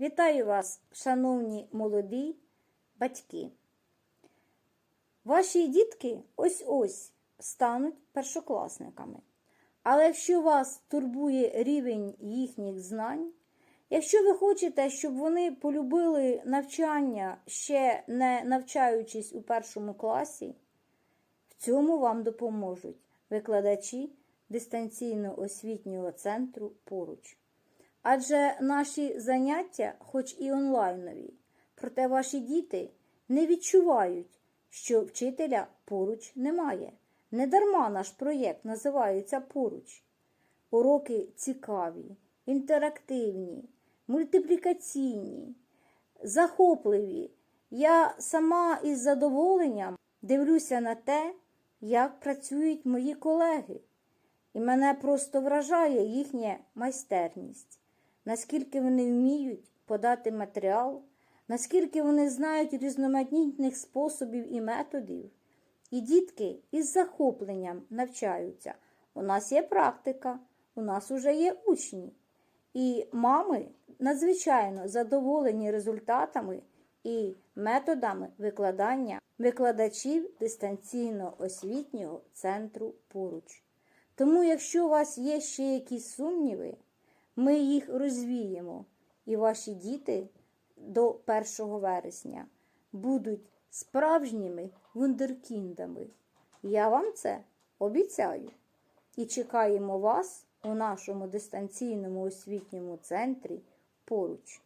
Вітаю вас, шановні молоді батьки. Ваші дітки ось-ось стануть першокласниками. Але якщо вас турбує рівень їхніх знань, якщо ви хочете, щоб вони полюбили навчання, ще не навчаючись у першому класі, в цьому вам допоможуть викладачі дистанційного освітнього центру поруч. Адже наші заняття, хоч і онлайнові, проте ваші діти не відчувають, що вчителя поруч немає. Недарма наш проєкт називається Поруч. Уроки цікаві, інтерактивні, мультиплікаційні, захопливі. Я сама із задоволенням дивлюся на те, як працюють мої колеги, і мене просто вражає їхня майстерність, наскільки вони вміють подати матеріал, наскільки вони знають різноманітних способів і методів. І дітки із захопленням навчаються. У нас є практика, у нас уже є учні. І мами надзвичайно задоволені результатами і методами викладання викладачів дистанційно освітнього центру поруч. Тому, якщо у вас є ще якісь сумніви, ми їх розвіємо, і ваші діти до 1 вересня будуть справжніми вундеркіндами. Я вам це обіцяю. І чекаємо вас у нашому дистанційному освітньому центрі поруч.